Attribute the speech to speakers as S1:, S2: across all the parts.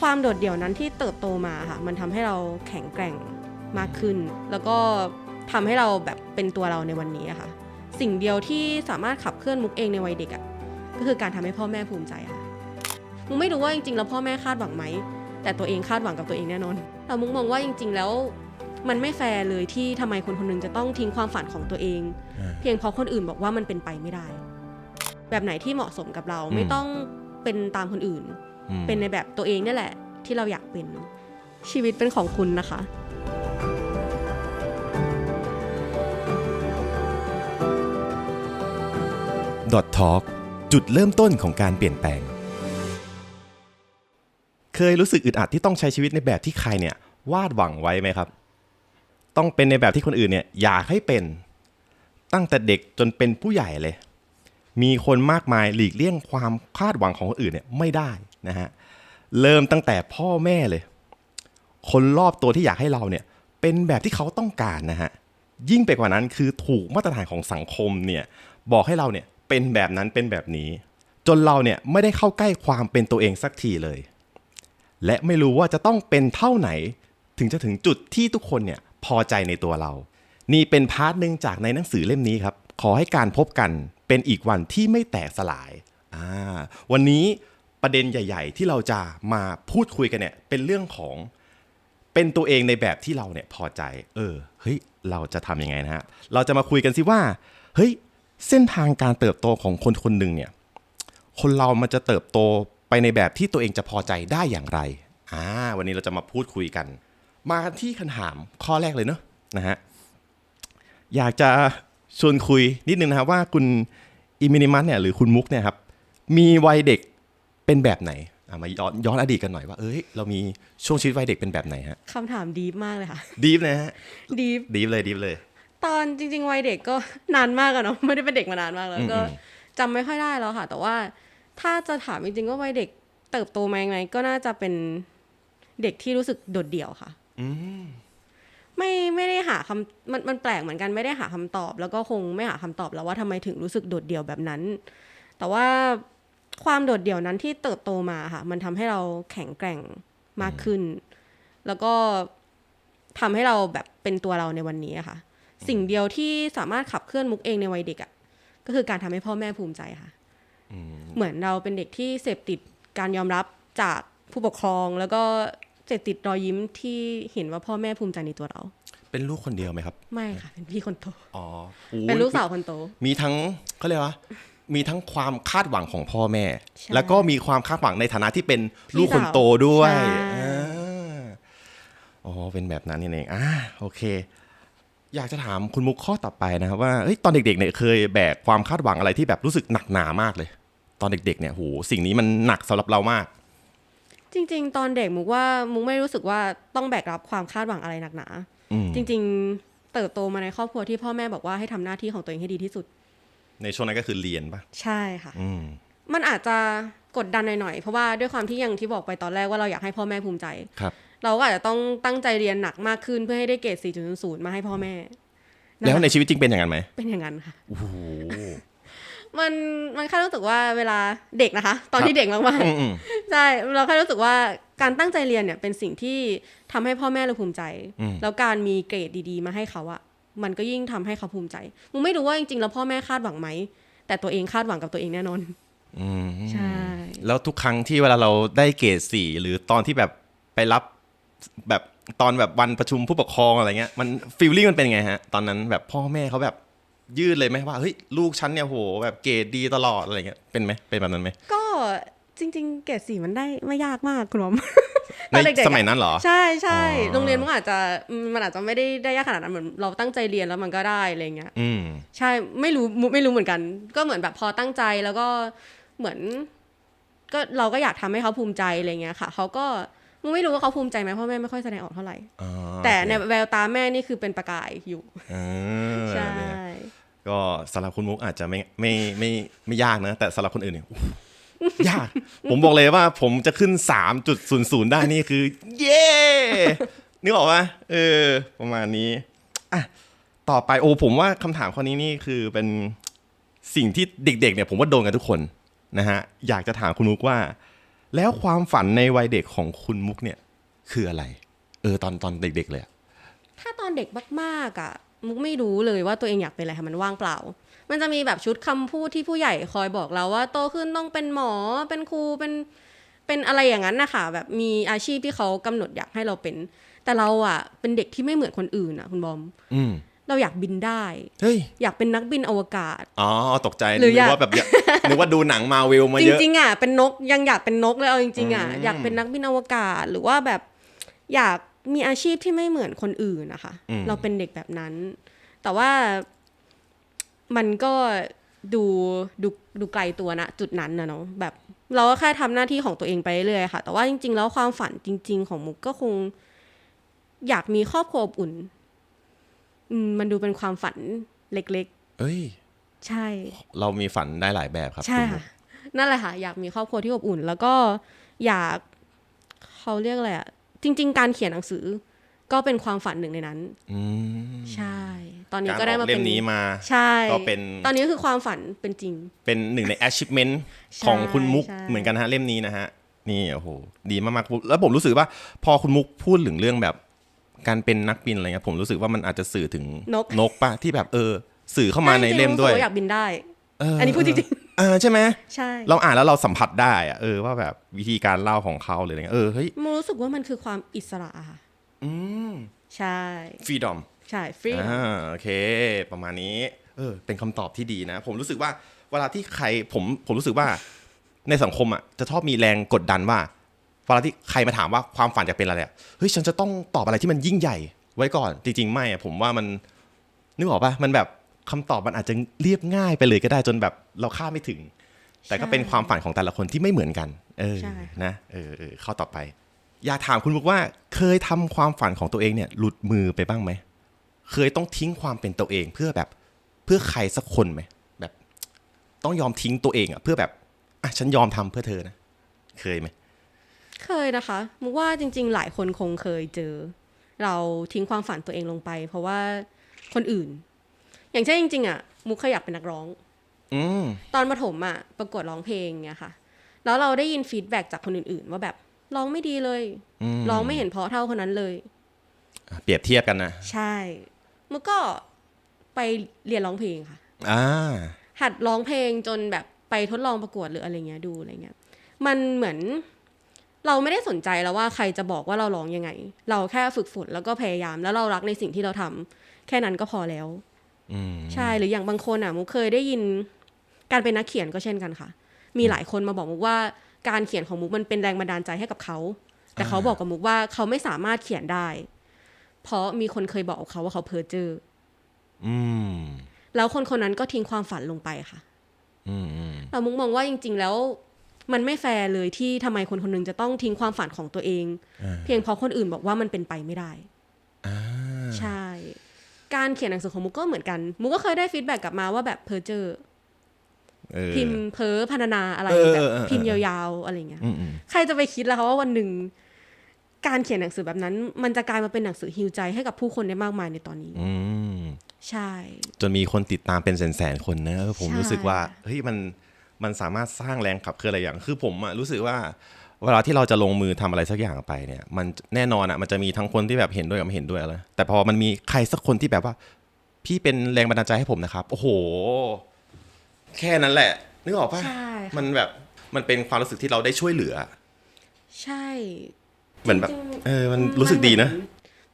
S1: ความโดดเดี่ยวนั้นที่เติบโตมาค่ะ มันทำให้เราแข็งแกร่งมากขึ้น แล้วก็ทำให้เราแบบเป็นตัวเราในวันนี้อะค่ะ สิ่งเดียวที่สามารถขับเคลื่อนมุกเองในวัยเด็กอะก็คือการทำให้พ่อแม่ภูมิใจค่ะมุกไม่รู้ว่าจริงๆแล้วพ่อแม่คาดหวังไหมแต่ตัวเองคาดหวังกับตัวเองแน่นอนแต่มุกมองว่าจริง ๆ แล้วมันไม่แฟร์เลยที่ทำไมคนคนหนึงจะต้องทิ้งความฝันของตัวเอง เพียงเพราะคนอื่นบอกว่ามันเป็นไปไม่ได้ แบบไหนที่เหมาะสมกับเรา
S2: อืม
S1: ไม่ต้องเป็นตามคนอื่น
S2: อืม
S1: เป็นในแบบตัวเองนี่แหละ ที่เราอยากเป็นชีวิตเป็นของคุณนะคะ
S2: ดอททอล์กจุดเริ่มต้นของการเปลี่ยนแปลง เคยรู้สึกอึดอัดที่ต้องใช้ชีวิตในแบบที่ใครเนี่ย วาดหวังไว้ไหมครับ ต้องเป็นในแบบที่คนอื่นเนี่ยอยากให้เป็น ตั้งแต่เด็กจนเป็นผู้ใหญ่เลย มีคนมากมายหลีกเลี่ยงความคาดหวังของคนอื่นเนี่ยไม่ได้ นะฮะเริ่มตั้งแต่พ่อแม่เลย คนรอบตัวที่อยากให้เราเนี่ยเป็นแบบที่เขาต้องการนะฮะยิ่งไปกว่านั้นคือถูกมาตรฐานของสังคมเนี่ยบอกให้เราเนี่ยเป็นแบบนั้นเป็นแบบนี้ จนเราเนี่ยไม่ได้เข้าใกล้ความเป็นตัวเองสักทีเลย และไม่รู้ว่าจะต้องเป็นเท่าไหน ถึงจะถึงจุดที่ทุกคนเนี่ยพอใจในตัวเรา นี่เป็นพาร์ทหนึ่งจากในหนังสือเล่มนี้ครับขอให้การพบกันเป็นอีกวันที่ไม่แตกสลายอ่าวันนี้ ประเด็นใหญ่ ๆ ที่เราจะมาพูดคุยกันเนี่ย เป็นเรื่องของเป็นตัวเองในแบบที่เราเนี่ยพอใจ เออ เฮ้ย เราจะทำยังไงนะฮะ เราจะมาคุยกันสิว่า เฮ้ย เส้นทางการเติบโตของคนคนหนึ่งเนี่ย คนเรามันจะเติบโตไปในแบบที่ตัวเองจะพอใจได้อย่างไร อ่า วันนี้เราจะมาพูดคุยกัน มาที่คำถามข้อแรกเลยเนอะนะฮะ อยากจะชวนคุยนิดนึงนะครับว่าคุณอิมินิมัสเนี่ยหรือคุณมุกเนี่ยครับ มีวัยเด็ก เป็นแบบไหนอะมาย้อนย้อนอดีตกันหน่อยว่า เอ้ย เรามีช่วงชีวิตวัยเด็กเป็นแบบไหนฮะ
S1: คำถามดีฟมากเลยค่ะ
S2: ดีฟนะฮะ
S1: ดีฟ
S2: ดีฟเลยดีฟเลย
S1: ตอนจริง ๆ วัยเด็กก็นานมากอะเนาะไม่ได้เป็นเด็กมานานมากแล้วก็
S2: อืม
S1: จำไม่ค่อยได้แล้วค่ะ แต่ว่าถ้าจะถามจริงๆว่าวัยเด็กเติบโตมายังไงก็น่าจะเป็นเด็กที่รู้สึกโดดเดี่ยวค่ะ
S2: อืม
S1: ไม่ไม่ได้หาคำมันมันแปลกเหมือนกันไม่ได้หาคำตอบ แล้วก็คงไม่หาคำตอบแล้วว่าทำไมถึงรู้สึกโดดเดี่ยวแบบนั้น แต่ว่า ความโดดเดี่ยวนั้นที่เติบโตมาค่ะ มันทำให้เราแข็งแกร่งมากขึ้น แล้วก็ทำให้เราแบบเป็นตัวเราในวันนี้อะค่ะ สิ่งเดียวที่สามารถขับเคลื่อนมุกเองในวัยเด็กอะก็คือการทำให้พ่อแม่ภูมิใจค่ะเหมือนเราเป็นเด็กที่เสพติดการยอมรับจากผู้ปกครอง แล้วก็เสพติดรอยยิ้มที่เห็นว่าพ่อแม่ภูมิใจในตัวเรา
S2: เป็นลูกคนเดียวไหมครับ
S1: ไม่ค่ะ เป็นพี่คนโต
S2: อ๋อโอ้ย
S1: เป็นลูกสาวคนโต
S2: มีทั้งเขาเรียกว่า มีทั้งความคาดหวังของพ่อแม่
S1: ใช่
S2: แล้วก็มีความคาดหวังในฐานะที่เป็นลูกคนโตด้วย
S1: ใช่
S2: อ่าอ๋อเป็นแบบนั้นนี่เองอ่าโอเค อยากจะถามคุณมุกข้อต่อไปนะครับว่าเอ้ยตอนเด็กๆเนี่ยเคยแบกความคาดหวังอะไรที่แบบรู้สึกหนักหนามากเลย ตอนเด็กๆเนี่ยโหสิ่งนี้มันหนักสำหรับเรามาก
S1: จริง ๆ ตอนเด็กมุกว่ามุกไม่รู้สึกว่าต้องแบกรับความคาดหวังอะไรหนักหนา
S2: อืม
S1: จริง ๆ เติบโตมาในครอบครัวที่พ่อแม่บอกว่าให้ทำหน้าที่ของตัวเองให้ดีที่สุด
S2: ในช่วงนั้นก็คือเรียนปะ
S1: ใช่ค่ะ
S2: อืม
S1: มันอาจจะกดดันหน่อยๆ เพราะว่าด้วยความที่อย่างที่บอกไปตอนแรกว่าเราอยากให้พ่อแม่ภูมิใจ
S2: ครับ
S1: เราก็อาจจะต้องตั้งใจเรียนหนักมากขึ้นเพื่อให้ได้เกรด 4.0 มาให้พ่อแม่
S2: แล้วใน
S1: นะคะ
S2: ชีวิตจริงเป็นอย่างนั้นไหม
S1: เป็นอย่างนั้นค่ะ
S2: โอ้โห
S1: มันมันแค่รู้สึกว่าเวลาเด็กนะคะ ตอน
S2: ครับ
S1: ที่เด็กมาก
S2: อืมอืม
S1: ๆใช่เราแค่รู้สึกว่าการตั้งใจเรียนเนี่ยเป็นสิ่งที่ทำให้พ่อแม่เราภูมิใจ
S2: อืม
S1: แล้วการมีเกรดดี ๆ มาให้เขาอะ มันก็ยิ่งทำให้เขาภูมิใจมุงไม่รู้ว่าจริงๆแล้วพ่อแม่คาดหวังไหม แต่ตัวเองคาดหวังกับตัวเองแน่นอน
S2: อืม
S1: ใช่
S2: แล้วทุกครั้งที่เวลาเราได้เกรดสี่หรือตอนที่แบบไปรับแบบตอนแบบวันประชุมผู้ปกครองอะไรเงี้ยมันฟีลลิ่งมันเป็นไงฮะ ตอนนั้นแบบพ่อแม่เขาแบบยืดเลยไหมว่าเฮ้ยลูกฉันเนี่ยโหแบบเกรดดีตลอดอะไรเงี้ยเป็นไหมเป็นแบบนั้นไหม
S1: ก็จริง ๆ เกรดสี่มันได้ไม่ยากมากคุณหมอม ต
S2: ใน
S1: อนเด็กๆอะ
S2: สมัยนั้นเหรอ
S1: ใช่ใช่
S2: อ๋อ
S1: โรงเรียนมันอาจจะอืมมันอาจจะไม่ได้ได้ยากขนาดนั้นเหมือนเราตั้งใจเรียนแล้วมันก็ได้อะไรเงี้ย
S2: อืม
S1: ใช่ไม่รู้มุไม่รู้เหมือนกัน ก็เหมือนแบบพอตั้งใจแล้วก็เหมือน ก็เราก็อยากทำให้เขาภูมิใจอะไรเงี้ยค่ะเขาก็มุไม่รู้ว่าเขาภูมิใจไหมเพราะแม่ไม่ค่อยแสดงออกเท่าไหร่
S2: อ๋อ
S1: แต่ใน
S2: โอเค
S1: แววตาแม่นี่คือเป็นประกายอยู่
S2: อ่า
S1: ใช่
S2: ก็สำหรับคุณมุกอาจจะไม่ไม่ไม่ไม่ยากนะ แต่สำหรับคนอื่นเนี่ยอู้ ยาก ผมบอกเลยว่าผมจะขึ้น 3.00 ได้นี่คือ เย้นึกออกปะเออ ประมาณนี้อะต่อไปโอ้ผมว่าคำถามข้อนี้นี่คือเป็นสิ่งที่เด็ก ๆ เนี่ย ผมว่าโดนกันทุกคนนะฮะ อยากจะถามคุณมุกว่า แล้วความฝันในวัยเด็กของคุณมุกเนี่ย คืออะไร เออ ตอนตอนเด็ก ๆ เลยอะ
S1: ถ้าตอนเด็กมากๆอะ มุกไม่รู้เลยว่าตัวเองอยากเป็นอะไรค่ะมันว่างเปล่า มันจะมีแบบชุดคำพูดที่ผู้ใหญ่คอยบอกเราว่าโตขึ้นต้องเป็นหมอเป็นครูเป็นเป็นอะไรอย่างนั้นนะคะแบบมีอาชีพที่เขากำหนดอยากให้เราเป็น แต่เราอะเป็นเด็กที่ไม่เหมือนคนอื่นอะคุณบอม
S2: อืม
S1: เราอยากบินได้
S2: เฮ้ย
S1: อยากเป็นนักบินอวกาศ
S2: อ๋อ ตกใจ
S1: หรือ
S2: นึ
S1: อยาก
S2: กว่าแบบอยากนึกว่าดูหนังมาเวลมา
S1: จ
S2: เยอะ
S1: ริงๆอะเป็นนกยังอยากเป็นนกเลยเอาจริงๆอะ
S2: อืม
S1: อยากเป็นนักบินอวกาศ หรือว่าแบบอยากมีอาชีพที่ไม่เหมือนคนอื่นนะคะ เราเป็นเด็กแบบนั้น แต่ว่า มันก็ดูดูดูไกลตัวนะจุดนั้นนะเนาะแบบ เราก็แค่ทำหน้าที่ของตัวเองไปเรื่อยๆค่ะ แต่ว่าจริง ๆ แล้วความฝันจริง ๆ ของมุกก็คง อยากมีครอบครัวอบอุ่น อืมมันดูเป็นความฝันเล็ก
S2: เอ้ย
S1: ๆใช่
S2: เรามีฝันได้หลายแบบครับ
S1: ใช่
S2: คุณมุ
S1: ค่ะ
S2: ก
S1: นั่นแหละค่ะ อยากมีครอบครัวที่อบอุ่น แล้วก็อยากเขาเรียกอะไรอะจริง ๆ การเขียนหนังสือ ก็เป็นความฝันหนึ่งในนั้น
S2: อืม
S1: ใช่ ตอนนี้
S2: การ
S1: ก็
S2: อ
S1: ได้
S2: อก
S1: มา
S2: เล่
S1: เป็น
S2: มนี้มา
S1: ใช่
S2: ก็เป็น
S1: ตอนนี้คือความฝันเป็นจริง
S2: เป็นหนึ่งใน achievement
S1: ใช่
S2: ของคุณมุก
S1: ใช่
S2: เหมือนกันฮะเล่มนี้นะฮะนี่โอ้โหดีมากๆแล้วผมรู้สึกว่าพอคุณมุกพูดถึงเรื่องแบบ การเป็นนักบินอะไรเงี้ยผมรู้สึกว่ามันอาจจะสื่อถึง
S1: นก
S2: นกปะที่แบบเออ สื่อเข้ามาในเล่มด้วย
S1: จริงๆรู้สึกาอยากบินได้
S2: เออ
S1: อันนี้พูดจริง
S2: เออใช่ไหม
S1: ๆใช่
S2: เราอ่านแล้วเราสัมผัสได้อะเออว่าแบบวิธีการเล่าของเขาหรืออะไรเงี้ยเออเฮ้ย
S1: มุกรู้สึกว่ามันคือความอิสระอะค่ะ
S2: อืม
S1: ใช่
S2: ฟรีดอม
S1: ใช่ฟรี
S2: อ่าโอเค ประมาณนี้ เออ เป็นคำตอบที่ดีนะ ผมรู้สึกว่าเวลาที่ใครผมผมรู้สึกว่า ในสังคมอะจะชอบมีแรงกดดันว่าเวลาที่ใครมาถามว่าความฝันจะเป็นอะไรอะเฮ้ยฉันจะต้องตอบอะไรที่มันยิ่งใหญ่ ไว้ก่อนจริงๆไม่อะผมว่ามันนึกออกปะมันแบบคำตอบมันอาจจะเรียบง่ายไปเลยก็ได้จนแบบเราคาดไม่ถึง แต่ก็เป็นความฝันของแต่ละคนที่ไม่เหมือนกัน เออ
S1: ใช่
S2: นะเออเออเข้าต่อไป อยากถามคุณบอกว่าเคยทำความฝันของตัวเองเนี่ย หลุดมือไปบ้างไหม เคยต้องทิ้งความเป็นตัวเองเพื่อแบบเพื่อใครสักคนไหมแบบต้องยอมทิ้งตัวเองอะเพื่อแบบอะฉันยอมทำเพื่อเธอนะเคยไหม
S1: เคยนะคะมุกว่าจริง ๆ หลายคนคงเคยเจอ เราทิ้งความฝันตัวเองลงไป เพราะว่าคนอื่น อย่างเช่นจริงๆอะมุกเคยอยากเป็นนักร้อง
S2: อืม
S1: ตอนประถมอะประกวดร้องเพลงเนี่ยค่ะ แล้วเราได้ยินฟีดแบ็กจากคนอื่น ๆ ว่าแบบร้องไม่ดีเลย
S2: อืม
S1: ร้องไม่เห็นเพราะเท่าคนนั้นเลย
S2: อะเปรียบเทียบกันนะ
S1: ใช่ มุกก็ไปเรียนร้องเพลงค่ะ
S2: อ่า
S1: หัดร้องเพลงจนแบบไปทดลองประกวดหรืออะไรเงี้ยดูอะไรเงี้ย มันเหมือนเราไม่ได้สนใจแล้วว่าใครจะบอกว่าเราร้องยังไง เราแค่ฝึกฝนแล้วก็พยายาม แล้วเรารักในสิ่งที่เราทำแค่นั้นก็พอแล้ว
S2: อืม
S1: ใช่หรืออย่างบางคนอะมุกเคยได้ยินการเป็นนักเขียนก็เช่นกันค่ะ มีหลายคนมาบอกมุกว่าการเขียนของมุกมันเป็นแรงบันดาลใจให้กับเขา แต่เขาบอกกับมุกว่าเขาไม่สามารถเขียนได้ เพราะมีคนเคยบอกกับเขาว่าเขาเพ้อเจอ
S2: อืม
S1: แล้วคนคนนั้นก็ทิ้งความฝันลงไปค่ะ
S2: อืมอืม
S1: แต่มุกมองว่าจริง ๆ แล้ว มันไม่แฟร์เลยที่ทำไมคนคนหนึงจะต้องทิ้งความฝันของตัวเองเพียงเพราะคนอื่นบอกว่ามันเป็นไปไม่ได้
S2: อ่า
S1: ใช่ การเขียนหนังสือของมุกก็เหมือนกัน มุกก็เคยได้ฟีดแบ็กกลับมาว่าแบบเพอเจอ
S2: เออ
S1: พิมพ์เพ้อพันนาอะไร
S2: เออ
S1: แบบ
S2: เออเออ
S1: พิมพ์ยาวๆอะไรเงี้ย
S2: อืมอืม
S1: ใครจะไปคิดล่ะคะว่าวันหนึ่ง การเขียนหนังสือแบบนั้น มันจะกลายมาเป็นหนังสือฮิวใจให้กับผู้คนได้มากมายในตอนนี้
S2: อืม
S1: ใช่
S2: จนมีคนติดตามเป็นแสนๆคนนะเออผม
S1: ใช่
S2: รู้สึกว่าเฮ้ยมันมันสามารถสร้างแรงขับเคลื่อนอะไรอย่าง คือผมอะรู้สึกว่าเวลาที่เราจะลงมือทำอะไรสักอย่างไปเนี่ย มันแน่นอนอะมันจะมีทั้งคนที่แบบเห็นด้วยกับไม่เห็นด้วยอะไรแต่พอมันมีใครสักคนที่แบบว่า พี่เป็นแรงบันดาลใจให้ผมนะครับ โอ้โห แค่นั้นแหละ นึกออกปะ
S1: ใช่ค่ะ
S2: มันแบบมันเป็นความรู้สึกที่เราได้ช่วยเหลือ
S1: ใช่
S2: เหมือนแบบ
S1: จริงๆ
S2: เออมันรู้สึกดีนะ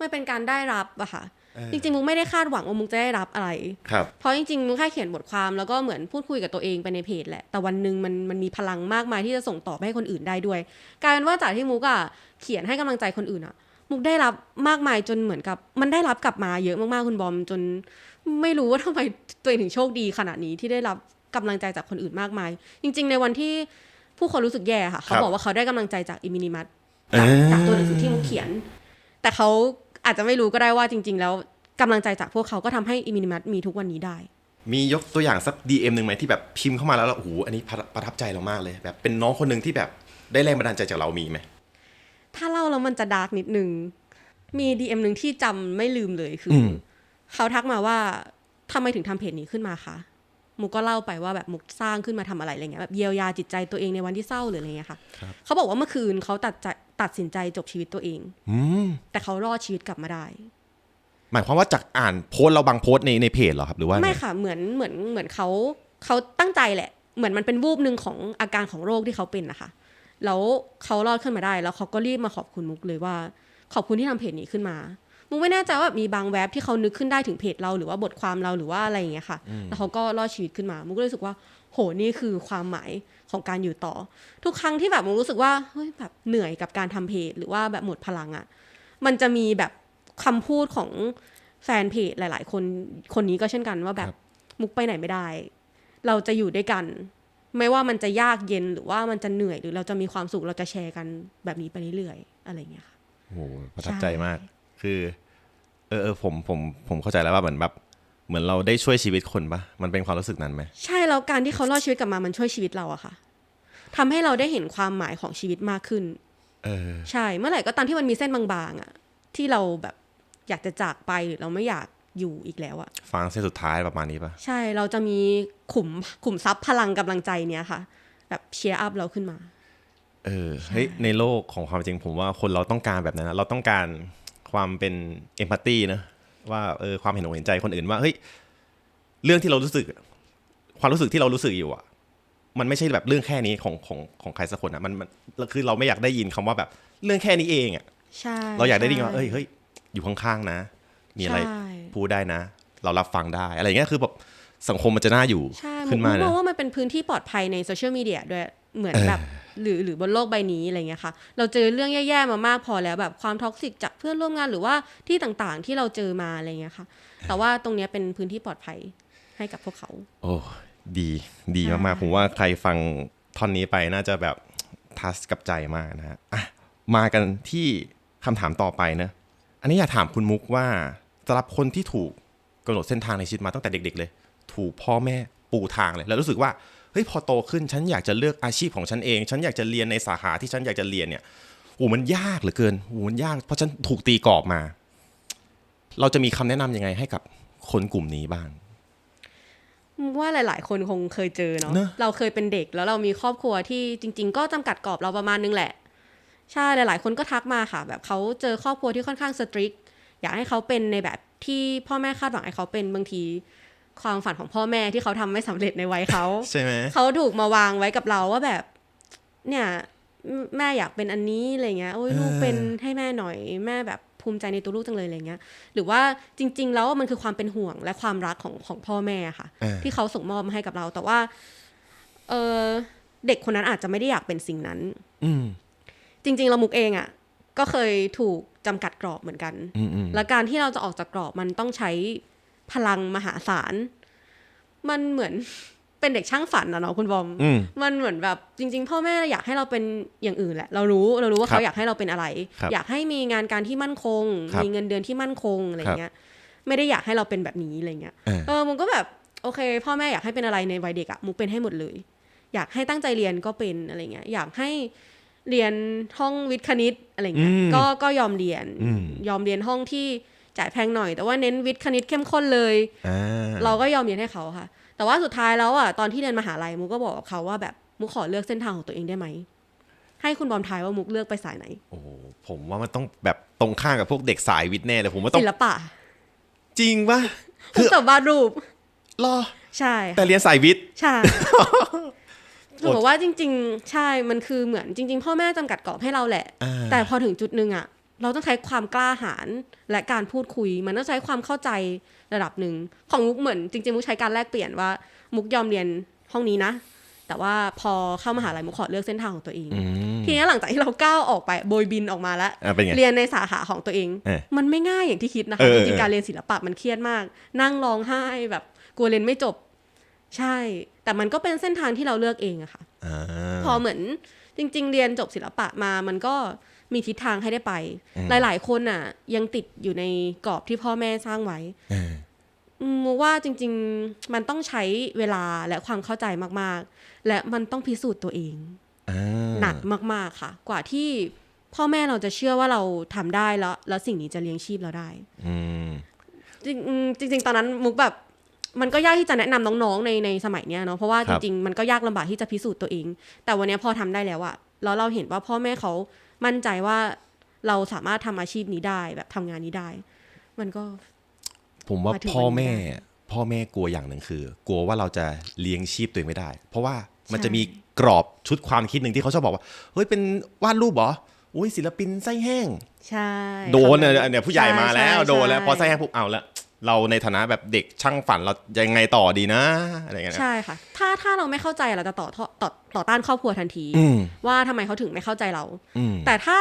S1: มันเป็นการได้รับอะค่ะจริงๆมุกไม่ได้คาดหวังว่ามุกจะได้รับอะไร
S2: ครับ
S1: เพราะจริงๆมุกแค่เขียนบทความแล้วก็เหมือนพูดคุยกับตัวเองไปในเพจแหละ แต่วันหนึ่งมันมันมีพลังมากมายที่จะส่งต่อไปให้คนอื่นได้ด้วย กลายเป็นว่าจากที่มุกอะเขียนให้กำลังใจคนอื่นอะมุกได้รับมากมายจนเหมือนกับ มันได้รับกลับมาเยอะมากๆคุณบอมจน ไม่รู้ว่าทำไมตัวเองถึงโชคดีขนาดนี้ที่ได้รับกำลังใจจากคนอื่นมากมาย จริง ๆ ในวันที่ผู้คนรู้สึกแย่ค่ะ เขา
S2: ครับ
S1: บอกว่าเขาได้กำลังใจจากอิมินิมัส
S2: เอ
S1: จาก
S2: อ
S1: จากตัวหนังสือที่มุกเขียน แต่เขาอาจจะไม่รู้ก็ได้ว่าจริง ๆ แล้วกำลังใจจากพวกเขาก็ทำให้อิมินิมัสมีทุกวันนี้ได้
S2: มียกตัวอย่างสัก DM หนึ่งไหมที่แบบพิมพ์เข้ามาแล้วแล้วโอ้โหอันนี้ประประทับใจเรามากเลย แบบเป็นน้องคนหนึ่งที่แบบได้แรงบันดาลใจจากเรามีไหม
S1: ถ้าเล่าแล้วมันจะดาร์กนิดนึงมีดีเอ็มหนึ่งที่จำไม่ลืมเลยคืออ
S2: ม
S1: เขาทักมาว่าทำไมถึงทำเพจนี้ขึ้นมาคะมุกก็เล่าไปว่าแบบมุกสร้างขึ้นมาทำอะไรอะไรเงี้ยแบบเยียวยาจิตใจตัวเองในวันที่เศร้าหรืออะไรเงี้ยค่ะ
S2: ครับ
S1: เขาบอกว่าเมื่อคืนเขาตัดใจ ตัดสินใจจบชีวิตตัวเอง
S2: อืม
S1: แต่เขารอดชีวิตกลับมาได้
S2: หมายความว่าจากอ่านโพสต์เราบางโพสต์ในในเพจเหรอครับหรือว่าไง
S1: ไม่ค่ะเหมือนเหมือนเหมือนเขาเขาตั้งใจแหละ เหมือนมันเป็นวูบหนึ่งของอาการของโรคที่เขาเป็นนะคะแล้วเขารอดขึ้นมาได้ แล้วเขาก็รีบมาขอบคุณมุกเลยว่า ขอบคุณที่ทำเพจนี้ขึ้นมา มุกไม่แน่ใจว่าแบบมีบางแว็บที่เขานึกขึ้นได้ถึงเพจเราหรือว่าบทความเราหรือว่าอะไรอย่างเงี้ยค่ะแล้วเขาก็รอดชีวิตขึ้นมา มุกก็เลยรู้สึกว่า โหนี่คือความหมายของการอยู่ต่อ ทุกครั้งที่แบบมุกรู้สึกว่าเฮ้ยแบบเหนื่อยกับการทำเพจหรือว่าแบบหมดพลังอะ่ะมันจะมีแบบคำพูดของแฟนเพจหลาย ๆ คนคนนี้ก็เช่นกันว่าแบบ
S2: ครับ
S1: มุกไปไหนไม่ได้ เราจะอยู่ด้วยกัน ไม่ว่ามันจะยากเย็นหรือว่ามันจะเหนื่อยหรือเราจะมีความสุขเราจะแชร์กันแบบนี้ไปเรื่อยๆอะไรอย่างเงี้ยค่ะ
S2: โอ้โหประทับใจ
S1: ใช่
S2: มาก คือ เออเออผมผมผมเข้าใจแล้วว่าเหมือนแบบ เหมือนเราได้ช่วยชีวิตคนปะมันเป็นความรู้สึกนั้นไหม
S1: ใช่แล้วการที่เขารอดชีวิตกลับมามันช่วยชีวิตเราอะค่ะทำให้เราได้เห็นความหมายของชีวิตมากขึ้น
S2: เออ
S1: ใช่เมื่อไหร่ก็ตามที่มันมีเส้นบางๆอะที่เราแบบอยากจะจากไปหรือเราไม่อยากอยู่อีกแล้วอะ
S2: ฟังเส้นสุดท้ายประมาณนี้ปะ
S1: ใช่เราจะมีขุมขุมทรัพย์พลังกำลังใจเนี้ยค่ะ แบบเชียร์อัพเราขึ้นมา
S2: เออเฮ้ยในโลกของความจริงผมว่าคนเราต้องการแบบนั้นนะเราต้องการความเป็นเอมพัตตีนะ ว่าเออความเห็นอกเห็นใจคนอื่นว่าเฮ้ยเรื่องที่เรารู้สึก ความรู้สึกที่เรารู้สึกอยู่อะ มันไม่ใช่แบบเรื่องแค่นี้ของของของใครสักคนอะมันมันคือเราไม่อยากได้ยินคำว่าแบบเรื่องแค่นี้เองอะ
S1: ใช่
S2: เราอยากได้ยิน
S1: ใช่
S2: ว่าเอ้ยเฮ้ยอยู่ข้างๆนะ มีอะไร
S1: ใช่
S2: พูดได้นะ เรารับฟังได้ อะไรอย่างเงี้ยคือแบบสังคมมันจะน่าอยู่
S1: ใช่
S2: ขึ้น
S1: มุ
S2: มาก
S1: ม
S2: นะ
S1: องว่ามันเป็นพื้นที่ปลอดภัยในโซเชียลมีเดียด้วย เหมือน
S2: เออ
S1: แบบหรือหรือบนโลกใบนี้อะไรเงี้ยค่ะ เราเจอเรื่องแย่ๆมามากพอแล้วแบบความท็อกซิกจากเพื่อนร่วมงานหรือว่าที่ต่างๆที่เราเจอมาอะไรเงี้ยค่ะ แต่ว่าตรงเนี้ยเป็นพื้นที่ปลอดภัยให้กับพวกเขา
S2: โอ้ดีดี
S1: ใช่
S2: มากๆผมว่าใครฟังท่อนนี้ไปน่าจะแบบทัสกับใจมากนะฮะอะมากันที่คำถามต่อไปนะ อันนี้อยากถามคุณมุกว่าสำหรับคนที่ถูกกำหนดเส้นทางในชีวิตมาตั้งแต่เด็ก ๆ เลย ถูกพ่อแม่ปูทางเลย แล้วรู้สึกว่าเฮ้ยพอโตขึ้นฉันอยากจะเลือกอาชีพของฉันเอง ฉันอยากจะเรียนในสาขาที่ฉันอยากจะเรียนเนี่ยโอ้มันยากเหลือเกินโอ้มันยากเพราะฉันถูกตีกรอบมา เราจะมีคำแนะนำยังไงให้กับคนกลุ่มนี้บ้าง
S1: ว่าหลาย ๆ คนคงเคยเจอเนาะ
S2: เนอะ
S1: เราเคยเป็นเด็กแล้วเรามีครอบครัวที่จริง ๆ ก็จำกัดกรอบเราประมาณนึงแหละ ใช่หลาย ๆ คนก็ทักมาค่ะ แบบเขาเจอครอบครัวที่ค่อนข้างสตริกอยากให้เขาเป็นในแบบที่พ่อแม่คาดหวังให้เขาเป็นบางที ความฝันของพ่อแม่ที่เขาทำไม่สำเร็จในวัยเขา
S2: ใช่ไหม
S1: เขาถูกมาวางไว้กับเราว่าแบบ เนี่ยแม่อยากเป็นอันนี้อะไรเงี้ยโอ้ยลูก
S2: เออ
S1: เป็นให้แม่หน่อยแม่แบบภูมิใจในตัวลูกจังเลยอะไรเงี้ย หรือว่าจริง ๆ แล้วมันคือความเป็นห่วงและความรักของของพ่อแม่ค่ะ
S2: เออ
S1: ที่เขาส่งมอบมาให้กับเรา แต่ว่าเออเด็กคนนั้นอาจจะไม่ได้อยากเป็นสิ่งนั้น
S2: อืม
S1: จริง ๆ เรามุกเองอะ่ะ ก็เคยถูกจำกัดกรอบเหมือนกัน
S2: อืมอืม
S1: และการที่เราจะออกจากกรอบมันต้องใช้ พลังมหาศาล มันเหมือนเป็นเด็กช่างฝันนะเนาะคุณบอม
S2: อืม
S1: มันเหมือนแบบจริง ๆ พ่อแม่อยากให้เราเป็นอย่างอื่นแหละ เรารู้เรารู้ว่า
S2: ครับ
S1: เขาอยากให้เราเป็นอะไร
S2: ครับ
S1: อยากให้มีงานการที่มั่นคง
S2: ครับ
S1: มีเงินเดือนที่มั่นคงอะไร
S2: ครับ
S1: เงี้ย ไม่ได้อยากให้เราเป็นแบบนี้อะไรเงี้ย
S2: เออ
S1: เออมุกก็แบบโอเค พ่อแม่อยากให้เป็นอะไรในวัยเด็กอะมุกเป็นให้หมดเลย อยากให้ตั้งใจเรียนก็เป็นอะไรเงี้ย อยากให้เรียนห้องวิทย์คณิตอะไรเงี้ย
S2: อืม
S1: ก็ก็ยอมเรียน
S2: อืม
S1: ยอมเรียนห้องที่ จ่ายแพงหน่อย แต่ว่าเน้นวิทย์คณิตเข้มข้นเลย
S2: อ่า
S1: เราก็ยอมเรียนให้เขาค่ะ แต่ว่าสุดท้ายแล้วอะตอนที่เรียนมหาลัยมุกก็บอกกับเขาว่าแบบมุกขอเลือกเส้นทางของตัวเองได้ไหมให้คุณบอมทายว่ามุกเลือกไปสายไหน
S2: โอ้โหผมว่ามันต้องแบบตรงข้ามกับพวกเด็กสายวิทย์แน่เลยผมว่าต้อง
S1: ศิลปะ
S2: จริงปะ
S1: มุกจบวาดรูป
S2: รอ
S1: ใช่
S2: แต่
S1: ค่ะ
S2: เรียนสายวิทย์
S1: ใช่คือบอกว่าจริง ๆ ใช่มันคือเหมือนจริง ๆ พ่อแม่จำกัดกรอบให้เราแหละ
S2: อ่า
S1: แต่พอถึงจุดหนึ่งอะ เราต้องใช้ความกล้าหาญและการพูดคุย มันต้องใช้ความเข้าใจระดับหนึ่ง ของมุกเหมือนจริงๆมุกใช้การแลกเปลี่ยนว่า มุกยอมเรียนห้องนี้นะ แต่ว่าพอเข้ามหาลัยมุกขอเลือกเส้นทางของตัวเอง
S2: อืม
S1: ทีนี้หลังจากที่เราก้าวออกไปโบยบินออกมาแล้ว
S2: อะเป็นไง
S1: เรียนในสาขาของตัวเอง
S2: เออ
S1: มันไม่ง่ายอย่างที่คิดนะ
S2: เอ
S1: คะ
S2: อ
S1: จ
S2: เออ
S1: ริงๆการเรียนศิลปะมันเครียดมาก นั่งร้องไห้แบบกลัวเรียนไม่จบ ใช่ แต่มันก็เป็นเส้นทางที่เราเลือกเองอะค่ะ
S2: อ่า
S1: พอเหมือนจริง ๆ เรียนจบศิลปะมามันก็มีทิศทางให้ได้ไป หลาย ๆ คนน่ะยังติดอยู่ในกรอบที่พ่อแม่สร้างไว้
S2: เออ
S1: อืมว่าจริง ๆ มันต้องใช้เวลาและความเข้าใจมากๆ และมันต้องพิสูจน์ตัวเอง
S2: อ่า
S1: หนักมาก ๆ ค่ะ กว่าที่พ่อแม่เราจะเชื่อว่าเราทำได้แล้ว แล้วสิ่งนี้จะเลี้ยงชีพเราได้
S2: อืม
S1: จริงอืมจริง ๆ ตอนนั้นมุกแบบ มันก็ยากที่จะแนะนำน้องๆในในสมัยเนี้ยเนาะเพราะว่า
S2: ค
S1: จ
S2: รับ
S1: ริงๆมันก็ยากลำบากที่จะพิสูจน์ตัวเอง แต่วันเนี้ยพอทำได้แล้วอะแล้วเราเห็นว่าพ่อแม่เขามั่นใจว่าเราสามารถทำอาชีพนี้ได้แบบทำงานนี้ได้ มันก็
S2: ผมว่า
S1: มาถึง
S2: พ่อ
S1: วันนี้
S2: แม่
S1: ได้
S2: พ่อแม่กลัวอย่างหนึ่งคือ กลัวว่าเราจะเลี้ยงชีพตัวเองไม่ได้ เพราะว่ามัน
S1: ใช่
S2: จะมีกรอบชุดความคิดหนึ่งที่เขาชอบบอกว่าเฮ้ยเป็นวาดรูปเหรออุ้ยศิลปินไส้แห้ง
S1: ใช่
S2: โดนเนี่ย
S1: คำ
S2: อันเนี่ยผู้ใหญ่มาแล้ว
S1: ช่
S2: โดนแล้ว
S1: ใช่
S2: พอไส้แห้งปุ๊บเอาละ เราในฐานะแบบเด็กช่างฝันเรายังไงต่อดีนะอะไรอย่างเงี้ยนะ
S1: ใช่ค่ะ ถ้าถ้าเราไม่เข้าใจเราจะต่อท่อต่อต่อต้านครอบครัวทันที
S2: อืม
S1: ว่าทำไมเขาถึงไม่เข้าใจเรา
S2: อืม
S1: แต่ถ้า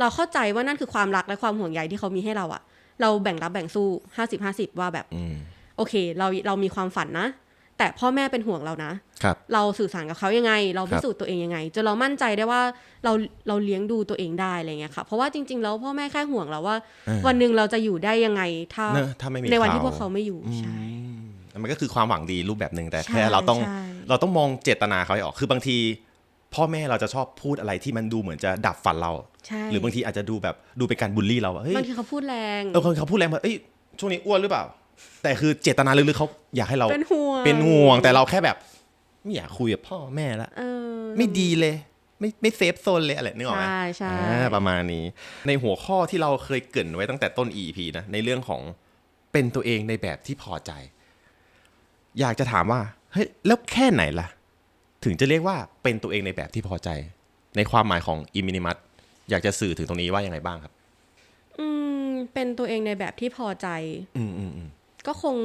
S1: เราเข้าใจว่านั่นคือความรักและความห่วงใยที่เขามีให้เราอะเราแบ่งรับแบ่งสู้ห้าสิบห้าสิบว่าแบบ
S2: อืม
S1: โอเค เราเรามีความฝันนะ แต่พ่อแม่เป็นห่วงเรานะ
S2: ครับ
S1: เราสื่อสารกับเขายังไง เรา
S2: ครับ
S1: พิสูจน์ตัวเองยังไงจนเรามั่นใจได้ว่าเราเราเลี้ยงดูตัวเองได้อะไรเงี้ยค่ะ เพราะว่าจริง ๆ แล้วพ่อแม่แค่ห่วงเราว่า
S2: เออ
S1: วันหนึ่งเราจะอยู่ได้ยังไงถ้า
S2: เนอะถ้าไม่มี
S1: ในวันที่พวกเขาไม่อยู่
S2: อืม
S1: ใช่
S2: มันก็คือความหวังดีรูปแบบหนึ่งแต่
S1: ใช่
S2: แค่เราต้อง
S1: ใช่
S2: เราต้องมองเจตนาเขาให้ออก คือบางที พ่อแม่เราจะชอบพูดอะไรที่มันดูเหมือนจะดับฝันเรา
S1: ใช่
S2: หรือบางทีอาจจะดูแบบดูเป็นการบูลลี่เราอะเฮ้ย
S1: บางทีเขาพูดแรง
S2: เออคนเขาพูดแรงแบบเอ้ยช่วงนี้อ้วนหรือเปล่า แต่คือเจตนาลึกๆเขาอยากให้เรา
S1: เป็นห่วง
S2: เป็นห่วง แต่เราแค่แบบไม่อยากคุยกับพ่อแม่ละ
S1: เออ
S2: ไม่ดีเลย ไม่ไม่เซฟโซนเลยอะไรนึกออกไหม
S1: ใช่ใช่
S2: อ่าประมาณนี้ ในหัวข้อที่เราเคยเกรินไว้ตั้งแต่ต้น EP นะในเรื่องของเป็นตัวเองในแบบที่พอใจ อยากจะถามว่าเฮ้ยแล้วแค่ไหนล่ะ ถึงจะเรียกว่าเป็นตัวเองในแบบที่พอใจ ในความหมายของอิมินิมัตอยากจะสื่อถึงตรงนี้ว่ายังไงบ้างครับ
S1: อืมเป็นตัวเองในแบบที่พอใจ
S2: อืมอืมอืม
S1: ก็คง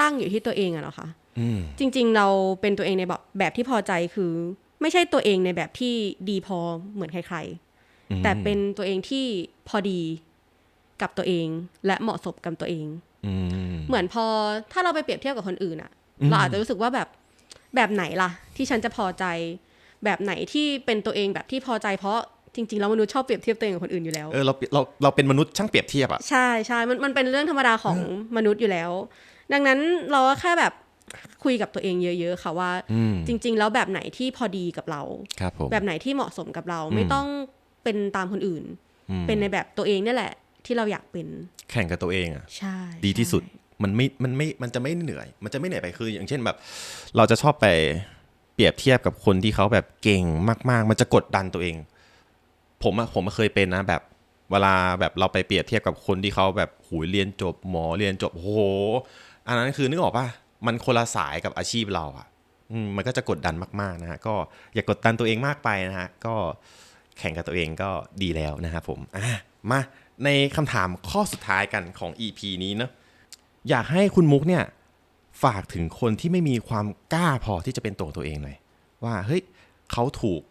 S1: ตั้งอยู่ที่ตัวเองอะเนาะค่ะ
S2: อืม
S1: จริง ๆ เราเป็นตัวเองในแบบแบบที่พอใจคือ ไม่ใช่ตัวเองในแบบที่ดีพอเหมือนใคร ๆ แต่เป็นตัวเองที่พอดีกับตัวเองและเหมาะสมกับตัวเอง
S2: อืม
S1: เหมือนพอถ้าเราไปเปรียบเทียบกับคนอื่นอะ
S2: อืม
S1: เราอาจจะรู้สึกว่าแบบแบบไหนล่ะ ที่ฉันจะพอใจ แบบไหนที่เป็นตัวเองแบบที่พอใจเพราะ จริงๆแล้วมนุษย์ชอบเปรียบเทียบตัวเองกับคนอื่นอยู่แล้ว
S2: เออเราเราเราเป็นมนุษย์ช่างเปรียบเทียบอะ
S1: ใช่ใช่มันมันเป็นเรื่องธรรมดาของมนุษย์อยู่แล้ว ดังนั้นเราก็แค่แบบคุยกับตัวเองเยอะ ๆ ค่ะว่า
S2: อืม
S1: จริง ๆ แล้วแบบไหนที่พอดีกับเรา
S2: ครับผม
S1: แบบไหนที่เหมาะสมกับเรา
S2: อืม
S1: ไม่ต้องเป็นตามคนอื่น
S2: อืม
S1: เป็นในแบบตัวเองนี่แหละ ที่เราอยากเป็น
S2: แข่งกับตัวเองอะ
S1: ใช่
S2: ดีที่สุดมันไม่ มันไม่ มันจะไม่เหนื่อย มันจะไม่เหนื่อยไป คือ อย่างเช่นแบบ เราจะชอบไปเปรียบเทียบกับคนที่เขาแบบเก่งมาก ๆ มันจะกดดันตัวเอง ผมอะผมเคยเป็นนะแบบเวลาแบบเราไปเปรียบเทียบกับคนที่เขาแบบหูเรียนจบหมอเรียนจบโหอันนั้นคือนึกออกป่ะมันคนละสายกับอาชีพเราอะมันก็จะกดดันมากๆนะฮะก็อย่ากกดดันตัวเองมากไปนะฮะก็แข่งกับตัวเองก็ดีแล้วนะครับผมอะมาในคำถามข้อสุดท้ายกันของ EP นี้เนอะอยากให้คุณมุกเนี่ยฝากถึงคนที่ไม่มีความกล้าพอที่จะเป็นตัวตัวเองหน่อยว่าเฮ้ยเขาถูก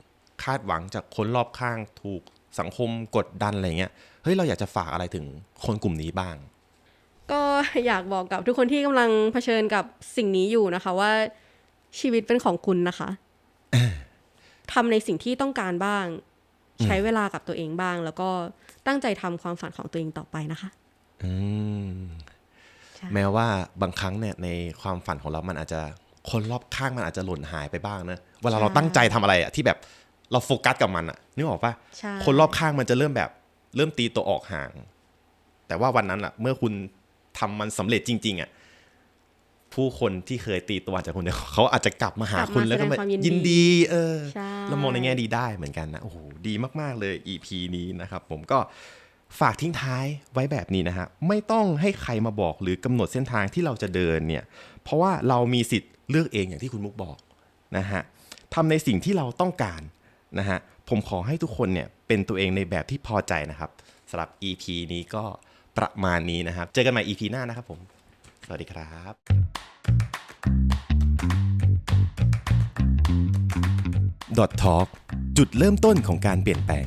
S2: คาดหวังจากคนรอบข้างถูกสังคมกดดันอะไรเงี้ยเฮ้ยเราอยากจะฝากอะไรถึงคนกลุ่มนี้บ้าง
S1: ก็อยากบอกกับทุกคนที่กำลังเผชิญกับสิ่งนี้อยู่นะคะว่าชีวิตเป็นของคุณนะคะทำในสิ่งที่ต้องการบ้าง ใช้เวลากับตัวเองบ้าง แล้วก็ตั้งใจทำความฝันของตัวเองต่อไปนะคะ
S2: อืม
S1: ใช่
S2: แม้ว่าบางครั้งเนี่ยในความฝันของเรามันอาจจะคนรอบข้างมันอาจจะหล่นหายไปบ้างนะเวลาเราตั้งใจทำอะไรอะที่แบบ เราโฟกัสกับมันอะนึกออกปะ
S1: ใช่
S2: คนรอบข้างมันจะเริ่มแบบ เริ่มตีตัวออกห่าง แต่ว่าวันนั้นอะเมื่อคุณทำมันสำเร็จจริง ๆอะผู้คนที่เคยตีตัวจากคุณเนี่ยเขาอาจจะกลับมาหาก
S1: ลับมา
S2: คุณแล้วก็
S1: แสดง
S2: มา
S1: ความยินดี
S2: ยินดี เออ
S1: ใช่
S2: แล้วมองในแง่ดีได้เหมือนกันนะโอ้โหดีมาก ๆ เลย EP นี้นะครับ ผมก็ฝากทิ้งท้ายไว้แบบนี้นะฮะไม่ต้องให้ใครมาบอกหรือกำหนดเส้นทางที่เราจะเดินเนี่ย เพราะว่าเรามีสิทธิ์เลือกเองอย่างที่คุณมุกบอกนะฮะทำในสิ่งที่เราต้องการ นะฮะผมขอให้ทุกคนเนี่ยเป็นตัวเองในแบบที่พอใจนะครับสำหรับ EP นี้ก็ประมาณนี้นะครับ เจอกันใหม่ EP หน้านะครับผม สวัสดีครับ Dot Talk จุดเริ่มต้นของการเปลี่ยนแปลง